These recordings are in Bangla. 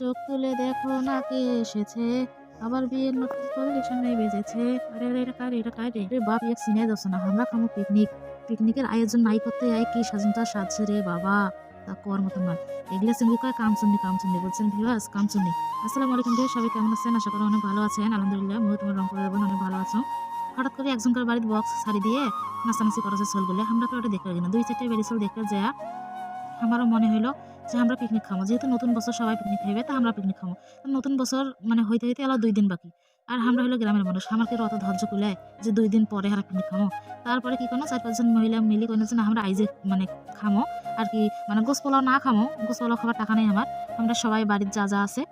চোখ তুলে দেখো না কে এসেছে। আবার বিয়ের নতুন পজিশনে বেজেছে। আরে আরে, এটা কারে? এটা কারে রে? বাপ, এক সিনে যাচ্ছে না। আমরা খামো পিকনিক পিকনিকের আয়োজন নাই করতে আয় কি সাজনটা সাজছে রে বাবা। তা কর মতন নয় এগুলা সঙ্গে কয় কাম কামচুন্নি, বলছেন ভিউয়ার্স কামচুন্নি। আসসালামু আলাইকুম ভিউয়ার্স সবাই কেমন আছেন? আশা করি অনেক ভালো আছেন। আলহামদুলিল্লাহ, মুহূর্ত তোমার রং করে দেবেন অনেক ভালো আছো। হঠাৎ করে একজনকার বাড়িতে বক্স সারি দিয়ে নাচানাচি করেছে সোল বলে আমরা তো ওটা দেখতে পারি না দুই চারটে বেরিয়েছিল দেখতে যা আমারও মনে হলো যে আমরা পিকনিক খাব যেহেতু নতুন বছর সবাই পিকনিক খাইবে, তা আমরা পিকনিক খাব নতুন বছর মানে হইতে হইতে আলো দুই দিন বাকি। আর আমরা হলো গ্রামের মানুষ আমার কি অত ধৈর্য কুলায় যে দুই দিন পরে হারা পিকনিক খামো। তারপরে কি কোনো চার পাঁচজন মহিলা মিলি কোনো যে না আমরা আইজে মানে খামো। আর কি মানে গোস পোলাও না খামো গোস পোলাও খাবার টাকা নেই আমার। আমরা সবাই বাড়ির যা যা আছে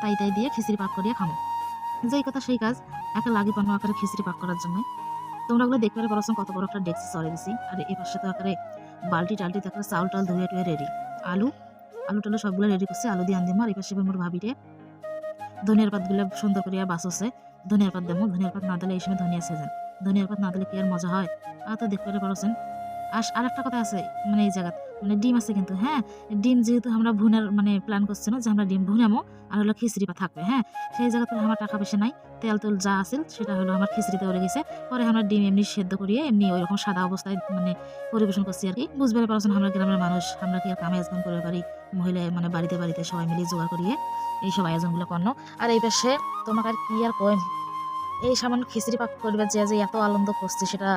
তাই তাই দিয়ে খিচড়ি পাক করিয়ে খামো। যেই কথা সেই কাজ একটা লাগি পানো আকারে খিচড়ি পাক করার জন্য। তোমরা ওগুলো দেখতে পারে কত বড় একটা ডেক্সি চলে দিছি আর এ পাশে তো আকারে বালতি টালতি তারপরে চাউল টাল ধুয়ে টুয়ে রেডি আলু আলু টালু সবগুলো রেডি করছে, আলু দিয়ে আনদিম। আর এপাশে মোর ভাবিরে ধনিয়ার পাতগুলো সুন্দর করিয়া বাঁচছে ধনিয়ার পাত দেবো ধনিয়ার পাত না দিলে এই সময় ধনিয়া সিজন ধনিয়ার পাত না দিলে কি আর মজা হয়? আর তো দেখতে পারছেন আর আর একটা কথা আছে মানে এই জায়গাত মানে ডিম আছে কিন্তু হ্যাঁ? ডিম যেহেতু আমরা ভুনার মানে প্ল্যান করছি না যে আমরা ডিম ভুনামো, আর হলো খিচড়ি পা থাকবে হ্যাঁ? সেই জায়গাতে আমার টাকা পয়সা নাই, তেল তেল যা আছে সেটা হলো আমার খিচড়িতে ওরে গেছে। পরে আমরা ডিম এমনি সেদ্ধ করিয়ে এমনি ওই রকম সাদা অবস্থায় মানে পরিবেশন করছি আর কি। বুঝতে পারছেন আমরা গ্রামের মানুষ, আমরা কি আর কামে আয়োজন করে পারি? মহিলা মানে বাড়িতে বাড়িতে সবাই মিলে জোগাড় করিয়ে এইসব আয়োজনগুলো করল আর এই পাশে তোমাকে আর কি আর কয়? এই সামান্য খিচড়ি পাক করবে যে যে এত আনন্দ করছে সেটা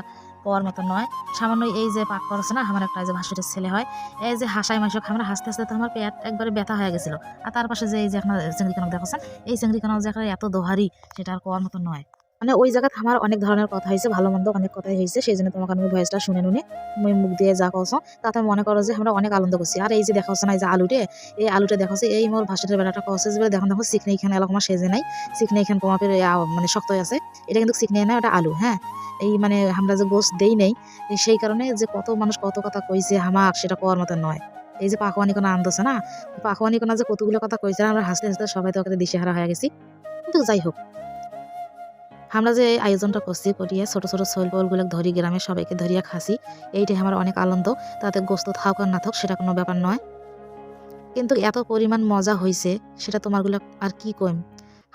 পাওয়ার মতো নয়। সামান্য এই যে পাক করছে না, আমার একটা যে ভাসুরের ছেলে হয়, এই যে হাসাই মাংস আমরা হাসতে হাসতে তো আমার পেট একবারে ব্যথা হয়ে গেছিল। আর তার পাশে যে এই যে আপনার চিংড়ি কানক দেখাচ্ছেন, এই চিংড়ি কানক যে এত দোহারি, সেটা আর পাওয়ার মতো নয়। মানে ওই জায়গাতে আমার অনেক ধরনের কথা হয়েছে, ভালো মন্দ অনেক কথাই হয়েছে, সেই জন্য তোমাকে আমি ভয়েসটা শুনে নুনে মুই মুখ দিয়ে যা কছ তাতে মনে করো যে আমরা অনেক আনন্দ করছি। আর এই যে দেখা হচ্ছে না, এই যে আলুটে, এই আলুটা দেখা হচ্ছে এই মোর ভাষাটের বেলাটা কছে যে দেখো দেখো চিকনি এখানে এলাকা সেজে নাই চিকনি এখানে কমাপের মানে শক্ত আছে, এটা কিন্তু চিকনি না ওটা আলু হ্যাঁ? এই মানে আমরা যে গোস দেই নেই সেই কারণে যে কত মানুষ কত কথা কইছে হামাক সেটা পাওয়ার মতো নয়। এই যে পাখোয়ানি কোনো আনতেছে না, পাখোয়ানি কোনো যে কতগুলো কথা কইছে আমরা হাসতে হাসতে সবাই তো ওকে দিশেহারা হয়ে গেছি। কিন্তু যাই হোক, আমরা যে আয়োজনটা করছি, করিয়ে ছোট ছোট শৈল বলগুলো ধরি গ্রামে সবাইকে ধরিয়া খাসি, এইটাই আমার অনেক আনন্দ। তাতে গোস্ত থাক আর না থাক সেটা কোনো ব্যাপার নয়। কিন্তু এত পরিমাণ মজা হয়েছে সেটা তোমারগুলো আর কি কইম?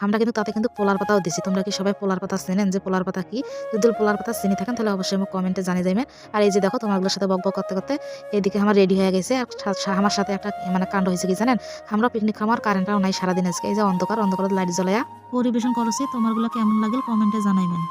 আমরা কিন্তু তাতে কিন্তু পোলার পাতাও দিছি। তোমরা কি সবাই পোলার পাতা চেনেন? যে পোলার পাতা কি? যদি পোলার পাতা চিনি থাকেন, তাহলে অবশ্যই আমার কমেন্টে জানিয়ে যাবেন আর এই যে দেখো তোমারগুলোর সাথে বক বক করতে করতে এদিকে আমার রেডি হয়ে গেছে। আর আমার সাথে একটা মানে কাণ্ড হয়েছে কি জানেন? আমরা পিকনিক খাওয়ার কারেন্টটাও নাই সারাদিন আজকে। এই যে অন্ধকার অন্ধকার লাইট জ্বলায়া পরিবেশন করছি। তোমারগুলো কেমন লাগে কমেন্টে জানাইবেন।